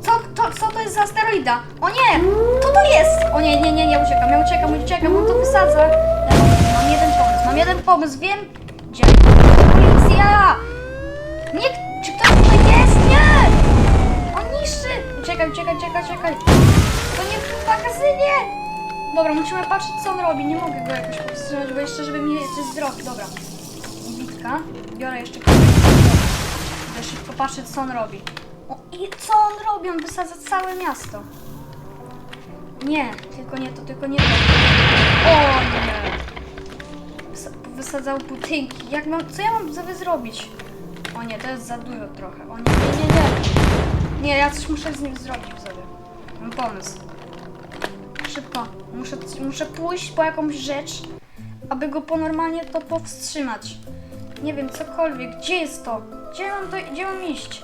Co to, co to jest za asteroida? O nie! Co to jest? O nie, nie, nie, nie, uciekam, ja uciekam, uciekam, on to wysadza. Ja mam, mam jeden pomysł, mam jeden pomysł, wiem. Gdzie? Policja! Nie, czy ktoś tutaj jest? Nie! On niszczy! Czekaj, czekaj, czekaj, czekaj. To nie w magazynie! Dobra, musimy patrzeć co on robi, nie mogę go jakoś powstrzymać, bo jeszcze żeby mi jeszcze zdrowie, dobra. Bitka, biorę jeszcze Chcę szybko patrzeć, co on robi. I co on robi? On wysadza całe miasto. Nie, tylko nie to, tylko nie to. O nie! Wys- Wysadzał budynki. Jak mam, co ja mam sobie zrobić? O nie, to jest za dużo trochę. O nie, nie, nie, nie. Nie, ja coś muszę z nim zrobić sobie. Mam pomysł. Szybko. Muszę, muszę pójść po jakąś rzecz, aby go po normalnie to powstrzymać. Nie wiem, cokolwiek. Gdzie jest to? Gdzie mam, to, gdzie mam iść?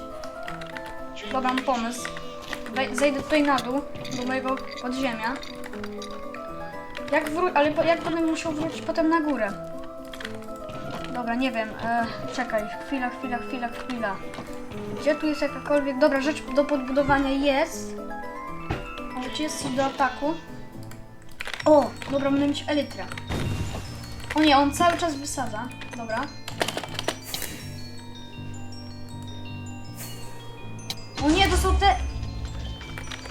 Dobra, mam pomysł. Zejdę tutaj na dół, do mojego podziemia. Jak wró- ale po- jak będę musiał wrócić potem na górę? Dobra, nie wiem. E, czekaj, chwila, chwila, chwila, chwila. Gdzie tu jest jakakolwiek... Dobra, rzecz do podbudowania jest. Ale czy jest coś do ataku? O, dobra, będę mieć elytrę. O nie, on cały czas wysadza. Dobra.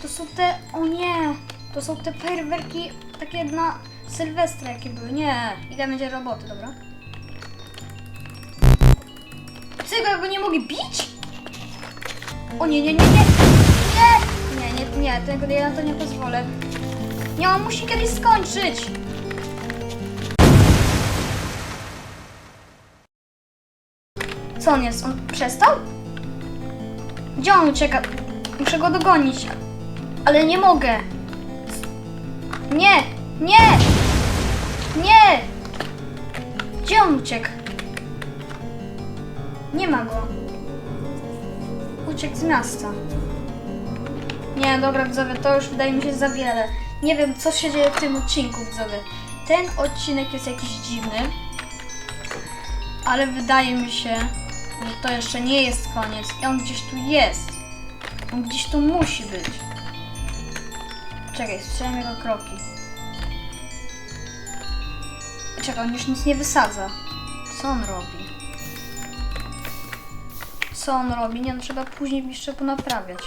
To są te... O nie! To są te fajerwerki takie na Sylwestra jakie były. Nie, ile będzie roboty, dobra? Ja go nie mogę bić? O nie, nie, nie, nie! Nie! Nie, nie, nie, tego ja na to nie pozwolę. Nie, on musi kiedyś skończyć! Co on jest? On przestał? Gdzie on ucieka? Muszę go dogonić. Ale nie mogę. Nie! Nie! Nie! Gdzie on uciekł? Nie ma go. Uciekł z miasta. Nie, dobra, widzowie, to już wydaje mi się za wiele. Nie wiem, co się dzieje w tym odcinku, widzowie. Ten odcinek jest jakiś dziwny. Ale wydaje mi się, że to jeszcze nie jest koniec. I on gdzieś tu jest. On gdzieś tu musi być. Czekaj, słyszałem jego kroki. Czekaj, on już nic nie wysadza. Co on robi? Co on robi? Nie, no trzeba później jeszcze ponaprawiać.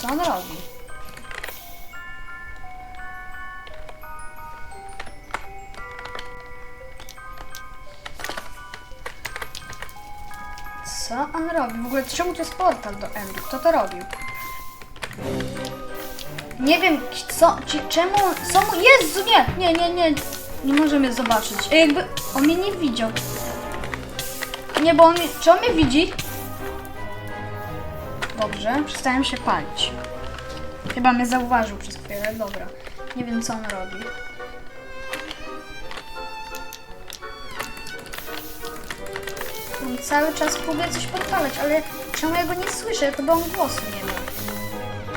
Co on robi? Co on robi? W ogóle czemu to jest portal do Endu? Kto to robił? Nie wiem, co, czemu, co mu, Jezu, nie, nie, nie, nie, nie może mnie zobaczyć. Jakby, on mnie nie widział. Nie, bo on, czy on mnie widzi? Dobrze, przestałem się palić. Chyba mnie zauważył przez chwilę, dobra. Nie wiem, co on robi. On cały czas próbuje coś podpalać, ale czemu ja go nie słyszę? To bo on głosu nie.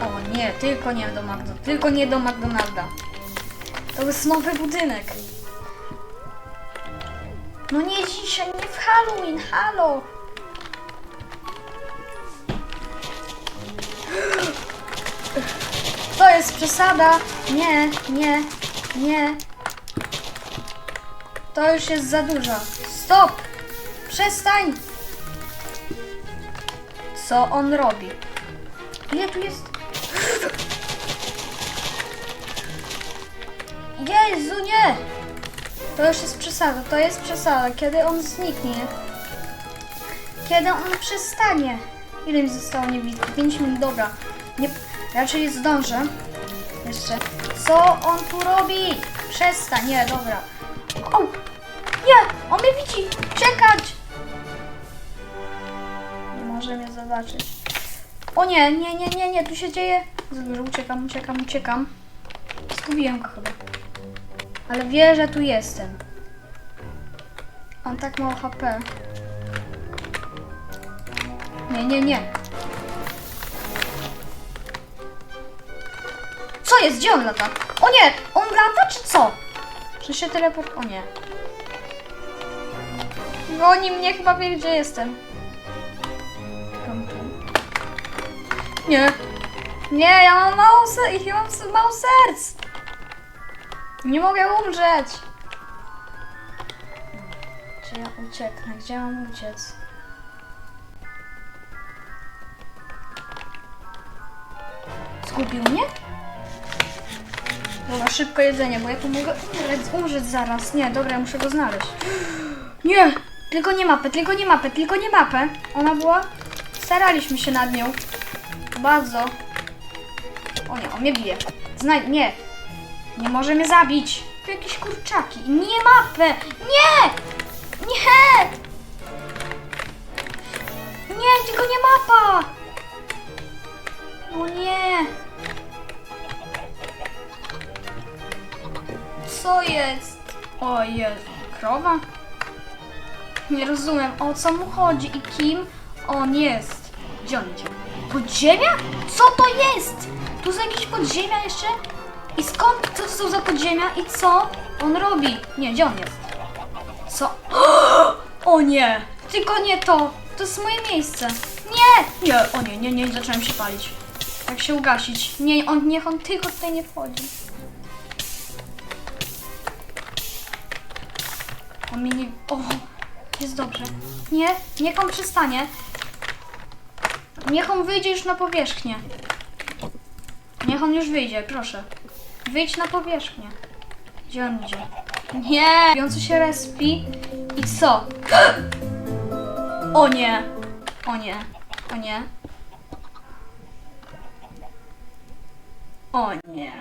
O nie, tylko nie do McDonalda. Tylko nie do McDonalda. To jest nowy budynek. No nie dzisiaj, nie w Halloween, halo! To jest przesada! Nie, nie, nie. To już jest za dużo. Stop! Przestań! Co on robi? Ile tu jest? Jezu, nie! To już jest przesada, to jest przesada. Kiedy on zniknie? Kiedy on przestanie? Ile mi zostało niewidki? 5 minut, dobra. Nie, raczej zdążę. Jeszcze. Co on tu robi? Przestań, nie, dobra. O! Nie! On mnie widzi! Czekać! Nie może mnie zobaczyć. O nie, nie, nie, nie, nie, tu się dzieje. Uciekam, uciekam, uciekam. Zgubiłem go chyba. Ale wie, że tu jestem. On tak mało HP. Nie, nie, nie. Co jest? Gdzie on lata? O nie! On lata czy co? Czy się teleport... O nie. Goni mnie, chyba wie gdzie jestem. Nie. Nie, ja mam mało serc. Ja mam mało serc. Nie mogę umrzeć. Czy ja ucieknę? Gdzie mam uciec? Zgubił mnie? Dobra, szybko jedzenie, bo ja tu mogę umrzeć, umrzeć zaraz. Nie, dobra, ja muszę go znaleźć. Nie! Tylko nie mapę, tylko nie mapę, tylko nie mapę. Ona była... Staraliśmy się nad nią. Bardzo. O nie, on mnie bije. Znaj... Nie! Nie może mnie zabić. Tu jakieś kurczaki. Nie mapę! Nie! Nie! Nie, tylko nie mapa! O nie! Co jest? O Jezu, krowa? Nie rozumiem, o co mu chodzi i kim on jest. Gdzie on idzie? Podziemia? Co to jest? Tu są jakieś podziemia jeszcze? I skąd? Co to są za podziemia i co on robi? Nie, gdzie on jest? Co? O nie! Tylko nie to! To jest moje miejsce. Nie! Nie, o nie, nie, nie, zacząłem się palić. Jak się ugasić? Nie, on, niech on tylko tutaj nie wchodzi. On mi nie... O, jest dobrze. Nie, niech on przestanie. Niech on wyjdzie już na powierzchnię. Niech on już wyjdzie, proszę. Wyjdź na powierzchnię. Gdzie on idzie? Nie! Wiący się respi. I co? O nie! O nie! O nie! O nie!